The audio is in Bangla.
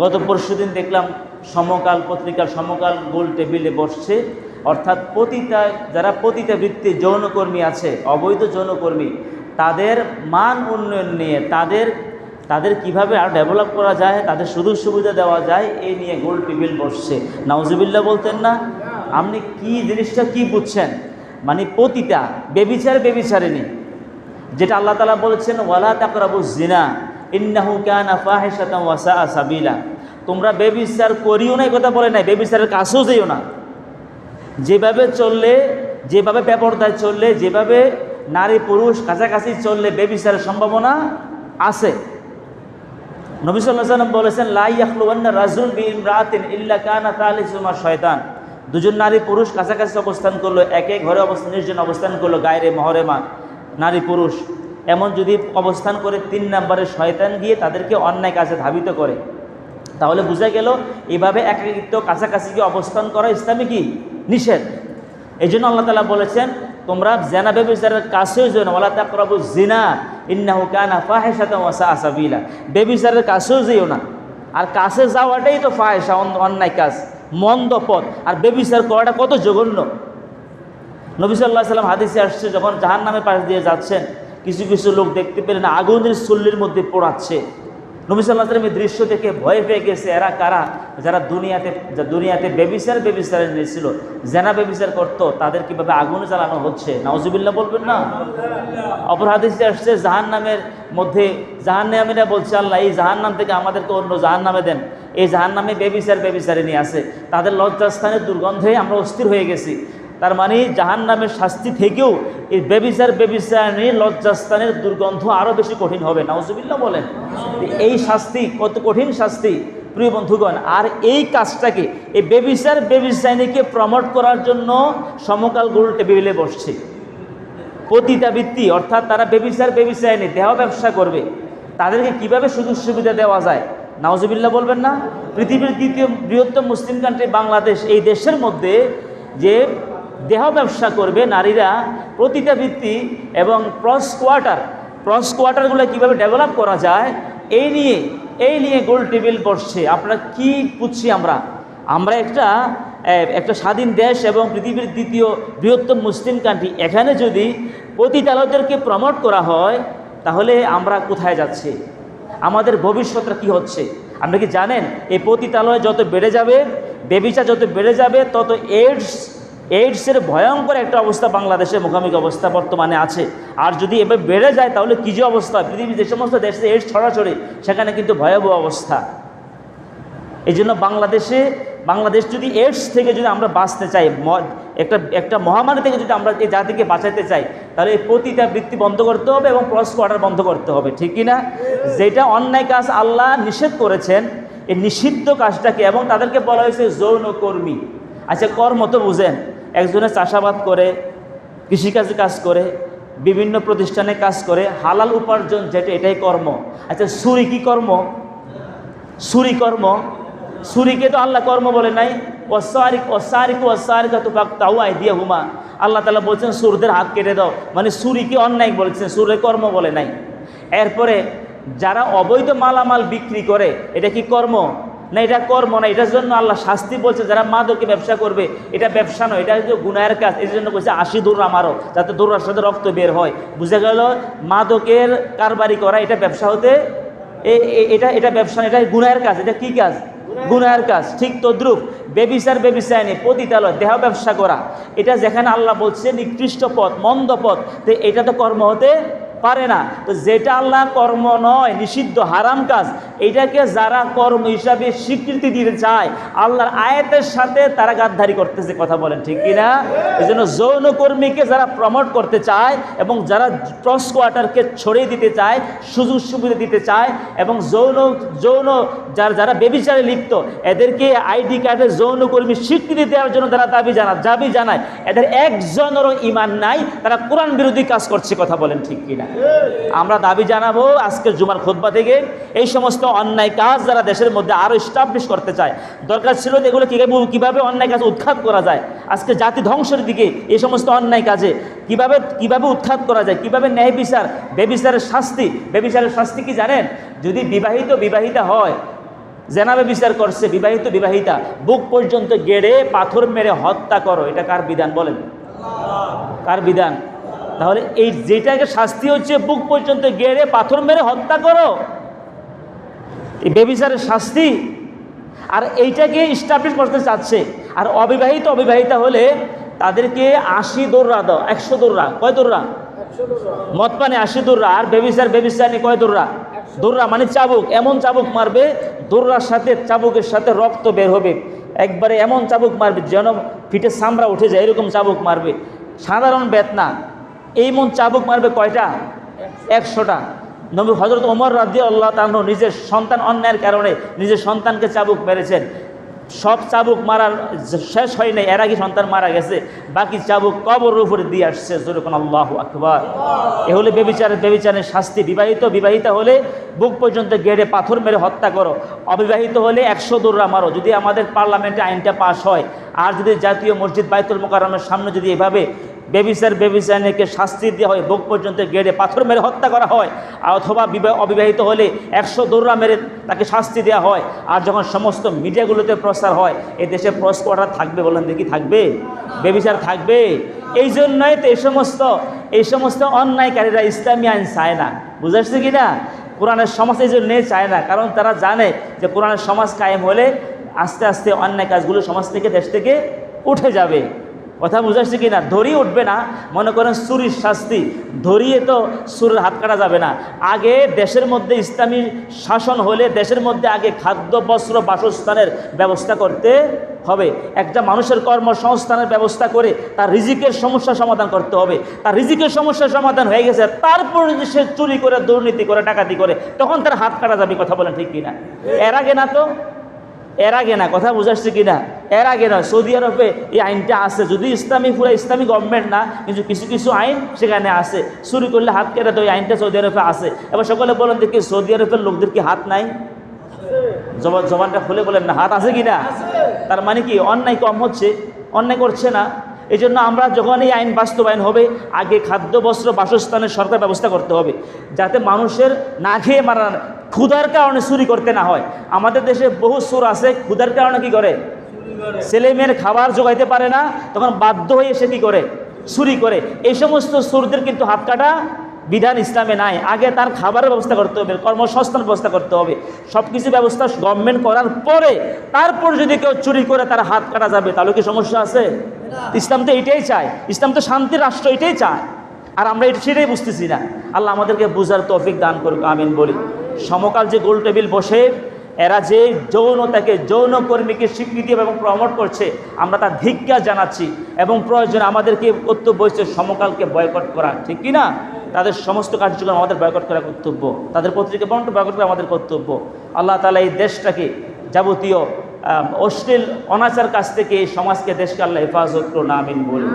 গত পরশু দিন দেখলাম সমকাল পত্রিকার সমকাল গোল টেবিলে বসছে। অর্থাৎ পতিতা, যারা পতিতা বৃত্তি যৌনকর্মী আছে, অবৈধ যৌনকর্মী, তাদের মান উন্নয়ন নিয়ে, তাদের তাদের কীভাবে আর ডেভেলপ করা যায়, তাদের সুযোগ সুবিধা দেওয়া যায় এই নিয়ে গোল টেবিল বসছে। নাউজুবিল্লা বলতেন না, আপনি কি জিনিসটা কি বুঝছেন? মানে পতিতা, বেবিচার বেবিচারিনী যেটা আল্লাহ তালা বলেছেন, ওয়ালা তাকরাবু জিনা। ইন্নাহু কানা ফাহিশাতাম ওয়াসা সাবিলা। তোমরা বেবিচার করিও না কথা বলে নাই। বেবিচারের কাছেও যেও না। যেভাবে চললে, যেভাবে বেপরদায় চললে, যেভাবে নারী পুরুষ কাছাকাছি চললে বেবিচারের সম্ভাবনা আছে। নবী সাল্লাহ সাল্লাম বলেছেন লাই আখলুয়ান্না রাজুল বিন রাতিন ইল্লা কানা তালিসুমা শয়তান। দুজন নারী পুরুষ কাছাকাছি অবস্থান করল, এক এক ঘরে অবস্থান নির্জন অবস্থান করল গায়রে মহরেমা নারী পুরুষ। এমন যদি অবস্থান করে তিন নম্বরে শয়তান গিয়ে তাদেরকে অন্যায় কাজে ধাবিত করে। তাহলে বোঝা গেল, এভাবে একাকিত্ব, কাছাকাছি গিয়ে অবস্থান করা ইসলামে কি? নিষেধ। এই জন্য আল্লাহ তালা বলেছেন, তোমরা জেনা বেবিচারের কাছেও যেও না। ওলা তাকরাবু জিনা ইন্নাহু কানা ফাহেসাতাম ওয়াসা আসাবিলা বেবিচারের কাছেও যেও না। আর কাছে যাওয়াটাই তো ফাহেসা অন্যায় কাজ, মন্দ পথ। আর বেবিচার করাটা কত জঘন্য। নবী সাল্লাহ সাল্লাম হাদিসে আসছে, যখন জাহান নামের পাশ দিয়ে যাচ্ছেন কিছু কিছু লোক দেখতে পেলেন আগুনের চুল্লির মধ্যে পোড়াচ্ছে। নবী সাল্লাহ সাল্লাম এই দৃশ্য দেখে ভয় পেয়ে গেছে, এরা কারা? যারা দুনিয়াতে দুনিয়াতে বেবিচার বেবিচারে নিয়েছিল জেনা বেবিচার করতো, তাদের কীভাবে আগুনে জ্বালানো হচ্ছে? নাওজুবিল্লাহ বলবেন না? অপর হাদিসে আসছে জাহান নামের মধ্যে জাহান নামীরা বলছে, আল্লাহ, এই জাহান নাম থেকে আমাদেরকে অন্য জাহান নামে দেন। এই জাহান নামে বেবিচার বেবিচারে নিয়ে আসে। তাদের লজ্জাস্থানের দুর্গন্ধে আমরা অস্থির হয়ে গেছি। তার মানে জাহান নামের শাস্তি থেকেও এই বেবিচার বেবিচারী লজ্জাস্থানের দুর্গন্ধ আরও বেশি কঠিন হবে। নাউজুবিল্লাহ বলেন এই শাস্তি কত কঠিন শাস্তি, প্রিয় বন্ধুগণ? আর এই কাজটাকে, এই বেবিচার বেবিচারীকে প্রমোট করার জন্য সমকাল গোল টেবিলে বসছে। পতিতাবৃত্তি অর্থাৎ তারা বেবিচার বেবিচারী দেহ ব্যবসা করবে। তাদেরকে কীভাবে সুযোগ সুবিধা দেওয়া যায়? নাওজবিল্লা বলবেন না। পৃথিবীর দ্বিতীয় বৃহত্তম মুসলিম কান্ট্রি বাংলাদেশ, এই দেশের মধ্যে যে দেহ ব্যবসা করবে নারীরা প্রতিটাবৃত্তি এবং প্রস কোয়ার্টার প্রস কোয়ার্টারগুলো কীভাবে ডেভেলপ করা যায়, এই নিয়ে এই নিয়ে গোল টেবিল বসছে। আপনারা কি বুঝছি আমরা? আমরা একটা একটা স্বাধীন দেশ এবং পৃথিবীর দ্বিতীয় বৃহত্তম মুসলিম কান্ট্রি এখানে যদি পতিতালয়দেরকে প্রমোট করা হয়, তাহলে আমরা কোথায় যাচ্ছি? আমাদের ভবিষ্যৎটা কি হচ্ছে? আপনি কি জানেন? এই পতিতালয় যত বেড়ে যাবে বেবিচা যত বেড়ে যাবে, তত এইডস এইডসের ভয়ঙ্কর একটা অবস্থা বাংলাদেশের মুখোমুখি অবস্থা বর্তমানে আছে। আর যদি এবার বেড়ে যায়, তাহলে কী যে অবস্থা? পৃথিবীর যে সমস্ত দেশে এইডস ছড়াছড়ি, সেখানে কিন্তু ভয়াবহ অবস্থা। এই জন্য বাংলাদেশে, বাংলাদেশ যদি এইডস থেকে যদি আমরা বাঁচতে চাই একটা একটা মহামারী থেকে যদি আমরা এই জাতিকে বাঁচাতে চাই, তাহলে এই প্রতিটা বৃত্তি বন্ধ করতে হবে এবং ক্রস কোয়ার্টার বন্ধ করতে হবে, ঠিক কি না যেটা অন্যায় কাজ আল্লাহ নিষেধ করেছেন, এই নিষিদ্ধ কাজটাকে এবং তাদেরকে বলা হয়েছে যৌনকর্মী। আচ্ছা কর্ম তো বুঝেন একজনে চাষাবাদ করে, কৃষিকাজে কাজ করে, বিভিন্ন প্রতিষ্ঠানে কাজ করে, হালাল উপার্জন যেটা, এটাই কর্ম। আচ্ছা সুরি কি কর্ম? সুরি কর্ম? সুরিকে তো আল্লাহ কর্ম বলে নাই। অসারিক অসারিক অসারিক তাও আই দিয়ে হুমা আল্লাহ তালা বলছেন, সুরদের হাত কেটে দাও। মানে সুরিকে অন্যায় বলেছেন, সুরের কর্ম বলে নাই। এরপরে যারা অবৈধ মালামাল বিক্রি করে, এটা কি কর্ম? না, এটা কর্ম না, এটার জন্য আল্লাহ শাস্তি বলছে, যারা মাদকে ব্যবসা করবে, এটা ব্যবসা নয়, এটা গুনায়ের কাজ। এই জন্য বলছে, আশি দৌড় আমারও, যাতে দৌড়ার সাথে রক্ত বের হয়। বুঝে গেল, মাদকের কারবারি করা, এটা ব্যবসা হতে এটা এটা ব্যবসা এটা গুনায়ের কাজ, এটা কি কাজ? গুনায়ের কাজ, ঠিক তদ্রুপ। বেবিচার বেবিচায়নি পতিতালয়, দেহ ব্যবসা করা। এটা যেখানে আল্লাহ বলছে, নিকৃষ্ট পথ, মন্দ পথ, তো এটা তো কর্ম হতে পারে না। তো যেটা আল্লাহ কর্ম নয়, নিষিদ্ধ, হারাম কাজ, এটাকে যারা কর্ম হিসাবে স্বীকৃতি দিতে চায়, আল্লাহর আয়াতের সাথে তারা গাদ্ধারি করতেছে, কথা বলেন ঠিক কিনা? এই জন্য যৌনকর্মীকে যারা প্রমোট করতে চায় এবং যারা ক্রস কোয়ার্টারকে ছড়িয়ে দিতে চায়, সুযোগ সুবিধা দিতে চায় এবং যৌন যৌন যারা যারা বেবিচারে লিপ্ত, এদেরকে আইডি কার্ডের যৌনকর্মী স্বীকৃতি দেওয়ার জন্য তারা দাবি জানা দাবি জানায়। এদের একজনেরও ইমান নাই, তারা কোরআন বিরোধী কাজ করছে, কথা বলেন ঠিক কিনা? আমরা দাবি জানাব আজকের জুমার খোদবা থেকে। এই সমস্ত অন্যায় কাজ যারা দেশের মধ্যে আরও স্টাবলিশ করতে চায়, দরকার ছিল যে এগুলো কীভাবে কীভাবে অন্যায় কাজ উৎখাত করা যায়। আজকে জাতি ধ্বংসের দিকে এই সমস্ত অন্যায় কাজে কীভাবে কীভাবে উৎখাত করা যায়, কীভাবে ন্যায় বিচার, বেবিচারের শাস্তি বেবিচারের শাস্তি কি জানেন? যদি বিবাহিত বিবাহিতা হয়, জেনাবে বিচার করছে, বিবাহিত বিবাহিতা, বুক পর্যন্ত গেড়ে পাথর মেরে হত্যা করো, এটা কার বিধান বলেন? কার বিধান? তাহলে এই যেটাকে শাস্তি হচ্ছে বুক পর্যন্ত গেড়ে পাথর মেরে হত্যা করো। এই বেবিচারের শাস্তি। আর এইটাকে স্টাবলিশ করতে চাচ্ছে। আর অবিবাহিত অবিবাহিতা হলে তাদেরকে আশি দৌড়া দাও। একশো দৌড়া কয় দৌড়া মদ পানে আশি দৌড়া আর বেবিচার বেবিচার কয় দৌড়া দৌড়া মানে চাবুক। এমন চাবুক মারবে দৌড়ার সাথে চাবুকের সাথে রক্ত বের হবে। একবারে এমন চাবুক মারবে যেন ফিটে চামড়া উঠে যায়। এরকম চাবুক মারবে। সাধারণ বেতনা এই মন চাবুক মারবে কয়টা? একশোটা। নবী হজরত ওমর রাজি আল্লাহ তাহন নিজের সন্তান অন্যায়ের কারণে নিজের সন্তানকে চাবুক মেরেছেন। সব চাবুক মারার শেষ হয় নাই, এর আগে সন্তান মারা গেছে। বাকি চাবুক কবর উপরে দিয়ে আসছে যেরকম আল্লাহ আকবর। এ হলে বেবিচারের বেবিচারের শাস্তি। বিবাহিত, বিবাহিতা হলে বুক পর্যন্ত গেড়ে পাথর মেরে হত্যা করো। অবিবাহিত হলে একশো দৌড়া মারো। যদি আমাদের পার্লামেন্টে আইনটা পাশ হয়, আর যদি জাতীয় মসজিদ বাইতুল মোকারমের সামনে যদি এভাবে বেবিচার বেবিচারকে শাস্তি দেওয়া হয়, বুক পর্যন্ত গেড়ে পাথর মেরে হত্যা করা হয়, অথবা বিবাহ অবিবাহিত হলে একশো দৌড়া মেরে তাকে শাস্তি দেওয়া হয়। আর যখন সমস্ত মিডিয়াগুলোতে প্রচার হয়, এ দেশে প্রস করা থাকবে বলেন দেখি, থাকবে? বেবিচার থাকবে? এই জন্যই তো এই সমস্ত এই সমস্ত অন্যায়কারীরা ইসলামী আইন চায় না। বুঝাচ্ছে কি না? কোরআনের সমাজ এই জন্যে চায় না, কারণ তারা জানে যে কোরআনের সমাজ কায়েম হলে আস্তে আস্তে অন্যায় কাজগুলো সমাজ থেকে, দেশ থেকে উঠে যাবে। কথা বুঝাচ্ছি কি না? ধরিয়ে উঠবে না, মনে করেন চুরির শাস্তি, ধরিয়ে তো সুরের হাত কাটা যাবে না। আগে দেশের মধ্যে ইসলামী শাসন হলে দেশের মধ্যে আগে খাদ্য, বস্ত্র, বাসস্থানের ব্যবস্থা করতে হবে। একটা মানুষের কর্মসংস্থানের ব্যবস্থা করে তার রিজিকের সমস্যা সমাধান করতে হবে। তার রিজিকের সমস্যার সমাধান হয়ে গেছে, তারপর যদি সে চুরি করে, দুর্নীতি করে, ডাকাতি করে, তখন তার হাত কাটা যাবে, কথা বলেন ঠিক কিনা? এর আগে না তো? এর আগে না, কথা বুঝাচ্ছে কি না এর আগে নয় সৌদি আরবে এই আইনটা আছে। যদি ইসলামী পুরো ইসলামী গভর্নমেন্ট না, কিন্তু কিছু কিছু আইন সেখানে আছে। চুরি করলে হাত কেটে তো আইনটা সৌদি আরবে আছে। এবার সকলে বলেন দেখি, সৌদি আরবের লোকদের কি হাত নাই? জবান জবানটা খুলে বলেন না, হাত আছে কি না তার মানে কি, অন্যায় কম হচ্ছে, অন্যায় করছে না। এই জন্য আমরা যখন এই আইন বাস্তবায়ন হবে, আগে খাদ্য, বস্ত্র, বাসস্থানের সরকার ব্যবস্থা করতে হবে। যাতে মানুষের না খেয়ে মারা ক্ষুধার কারণে চুরি করতে না হয়। আমাদের দেশে বহু সুর আছে, ক্ষুধার কারণে কি করে? ছেলে মেয়ের খাবার জোগাইতে পারে না, তখন বাধ্য হয়ে সে কী করে? চুরি করে। এই সমস্ত সুরদের কিন্তু হাত কাটা বিধান ইসলামে নাই। আগে তার খাবারের ব্যবস্থা করতে হবে কর্মসংস্থান ব্যবস্থা করতে হবে। সব কিছু ব্যবস্থা গভর্নমেন্ট করার পরে তারপর যদি কেউ চুরি করে তার হাত কাটা যাবে, তাহলে কি সমস্যা আছে? ইসলাম তো এটাই চায়। ইসলাম তো শান্তির রাষ্ট্র এটাই চায়। আর আমরা এটা সেটাই বুঝতেছি না। আল্লাহ আমাদেরকে বুঝার তৌফিক দান করুক, আমিন বলি। সমকাল যে গোল টেবিল বসে, এরা যে যৌনতাকে যৌন কর্মীকে স্বীকৃতি এবং প্রমোট করছে, আমরা তার ধিজ্ঞা জানাচ্ছি এবং প্রয়োজন আমাদেরকে কর্তব্য হচ্ছে সমকালকে বয়কট করা, ঠিক কি না তাদের সমস্ত কার্যক্রম আমাদের বয়কট করা কর্তব্য, তাদের পত্রিকা বন্ট বয়কট করা আমাদের কর্তব্য। আল্লাহ তালা এই দেশটাকে যাবতীয় অশ্লীল অনাচার কাছ থেকে এই সমাজকে, দেশকে আল্লাহ হেফাজত করুন, আমিন বলি